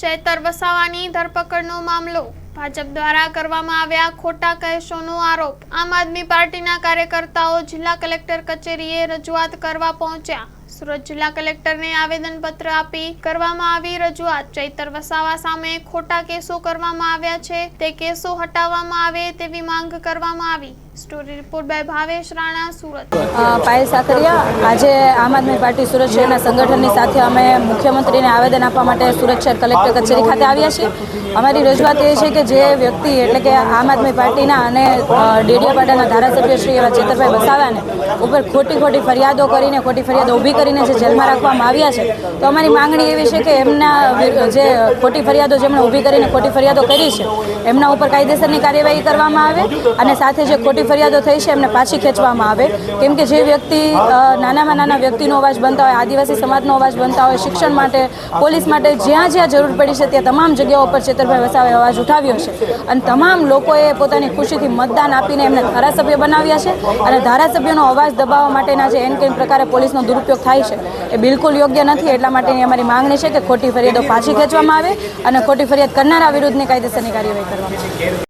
ચેતર વસાવાની ધરપકડનો મામલો. ભાજપ દ્વારા કરવામાં આવ્યા ખોટા કહેશોનો આરોપ. આમ આદમી પાર્ટીના કાર્યકર્તાઓ જિલ્લા કલેક્ટર કચેરીએ રજૂઆત કરવા પહોંચ્યા. સુરત જિલ્લા કલેક્ટરને આવેદનપત્ર આપી કરવામાં આવી રજૂઆત. ચૈતર વસાવા સામે ખોટા કેસો કરવામાં આવ્યા છે. તે કેસો હટાવવામાં આવે તેવી માંગ કરવામાં આવી. Story report by Bhavesh Rana, Surat. Payal Sakariya, આજે આમ આદમી પાર્ટી સુરત શહેરના સંગઠનની સાથે અમે મુખ્યમંત્રીને આવેદન આપવા માટે સુરત શહેર કલેક્ટર કચેરી ખાતે આવ્યા છીએ. અમારી રજૂઆત એ છે કે જે વ્યક્તિ એટલે કે આમ આદમી પાર્ટીના અને ડેડિયાપાડાના ધારાસભ્ય શ્રી એવા ચેતરભાઈ વસાવાને ઉપર ખોટી ખોટી ફરિયાદો કરીને, ખોટી ફરિયાદો ઊભી કરીને જે જેલમાં રાખવામાં આવ્યા છે, તો અમારી માંગણી એવી છે કે એમના જે ખોટી ફરિયાદો જેમણે ઊભી કરીને ખોટી ફરિયાદો કરી છે, એમના ઉપર કાયદેસરની કાર્યવાહી કરવામાં આવે અને સાથે જે ખોટી ફરિયાદો થઈ છે, એમને પાછી ખેંચવામાં આવે. કેમ કે જે વ્યક્તિ નાનામાં નાના વ્યક્તિનો અવાજ બનતા હોય, આદિવાસી સમાજનો અવાજ બનતા હોય, શિક્ષણ માટે, પોલીસ માટે જ્યાં જ્યાં જરૂર પડી છે, ત્યાં તમામ જગ્યાઓ પર ચેતરભાઈ વસાવે અવાજ ઉઠાવ્યો છે. અને તમામ લોકોએ પોતાની ખુશીથી મતદાન આપીને એમને ધારાસભ્ય બનાવ્યા છે. અને ધારાસભ્યનો અવાજ દબાવવા માટેના જે એન કેન પ્રકારે પોલીસનો દુરુપયોગ થાય છે, એ બિલકુલ યોગ્ય નથી. એટલા માટેની અમારી માંગણી છે કે ખોટી ફરિયાદો પાછી ખેંચવામાં આવે અને ખોટી ફરિયાદ કરનારા વિરુદ્ધની કાયદેસરની કાર્યવાહી કરવામાં આવે.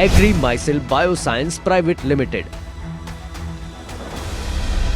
Agri Micelle Bioscience Private Limited.